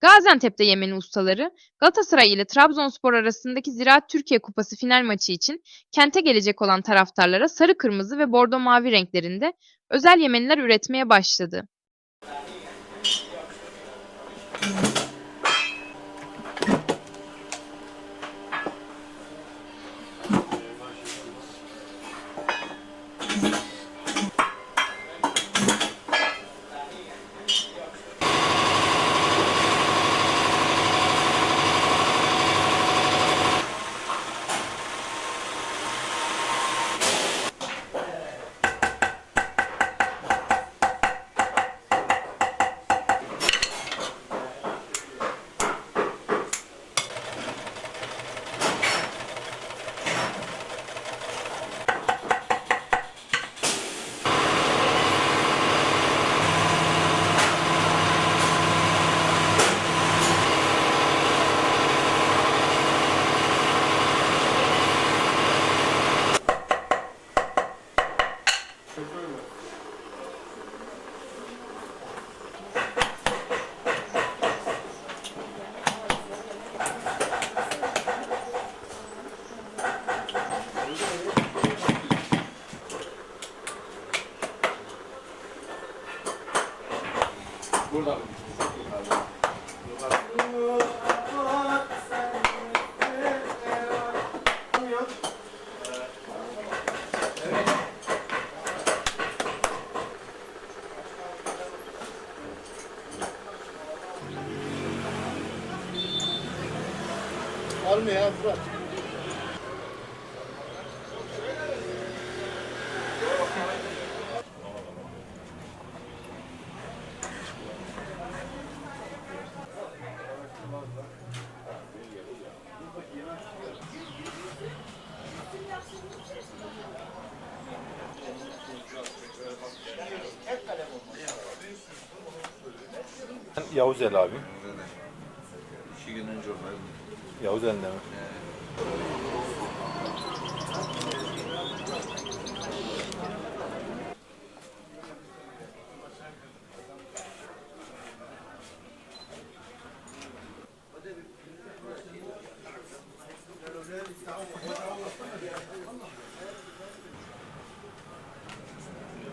Gaziantep'te Yemeni ustaları, Galatasaray ile Trabzonspor arasındaki Ziraat Türkiye Kupası final maçı için kente gelecek olan taraftarlara sarı kırmızı ve bordo mavi renklerinde özel Yemeniler üretmeye başladı. Alma ya Fırat. Yavuz El abi. İki gün önce oradaydım. Yavuz El mi?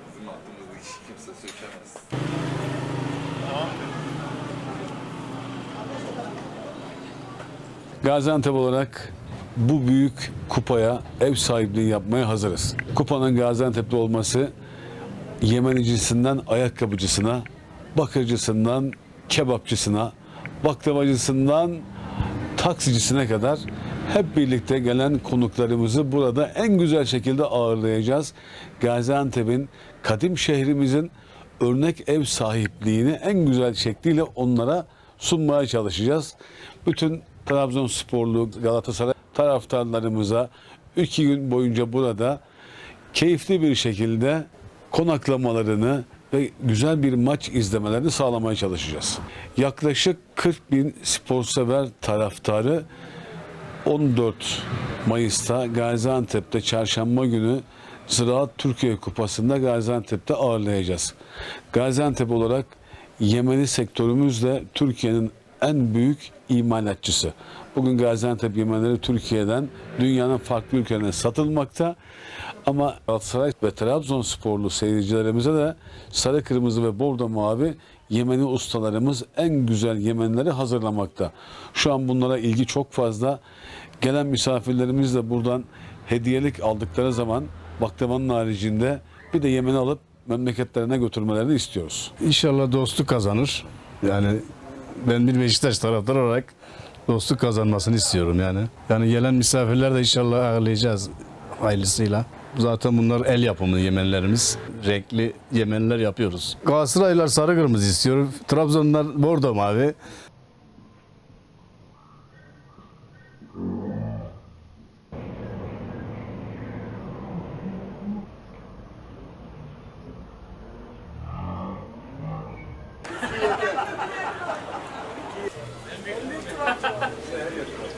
Bizim aklımda bu işi kimse sökemez. Gaziantep olarak bu büyük kupaya ev sahipliği yapmaya hazırız. Kupanın Gaziantep'te olması Yemenicisinden ayakkabıcısına, bakırcısından kebapçısına, baklavacısından taksicisine kadar hep birlikte gelen konuklarımızı burada en güzel şekilde ağırlayacağız. Gaziantep'in, kadim şehrimizin örnek ev sahipliğini en güzel şekliyle onlara sunmaya çalışacağız. Bütün Trabzonsporlu Galatasaray taraftarlarımıza iki gün boyunca burada keyifli bir şekilde konaklamalarını ve güzel bir maç izlemelerini sağlamaya çalışacağız. Yaklaşık 40 bin sporsever taraftarı 14 Mayıs'ta Gaziantep'te çarşamba günü Ziraat Türkiye Kupası'nda Gaziantep'te ağırlayacağız. Gaziantep olarak Yemeni sektörümüz de Türkiye'nin en büyük imalatçısı. Bugün Gaziantep yemenleri Türkiye'den dünyanın farklı ülkelerine satılmakta. Ama Galatasaray ve Trabzonsporlu seyircilerimize de sarı kırmızı ve bordo mavi Yemeni ustalarımız en güzel Yemenleri hazırlamakta. Şu an bunlara ilgi çok fazla. Gelen misafirlerimiz de buradan hediyelik aldıkları zaman baklavanın haricinde bir de Yemen'i alıp memleketlerine götürmelerini istiyoruz. İnşallah dostluk kazanır. Yani ben bir Beşiktaş taraftarı olarak dostluk kazanmasını istiyorum yani. Yani gelen misafirler de inşallah ağırlayacağız hayırlısıyla. Zaten bunlar el yapımı yemenlerimiz. Renkli yemenler yapıyoruz. Galatasaraylılar sarı kırmızı istiyor. Trabzonlar bordo mavi. Emekli mi?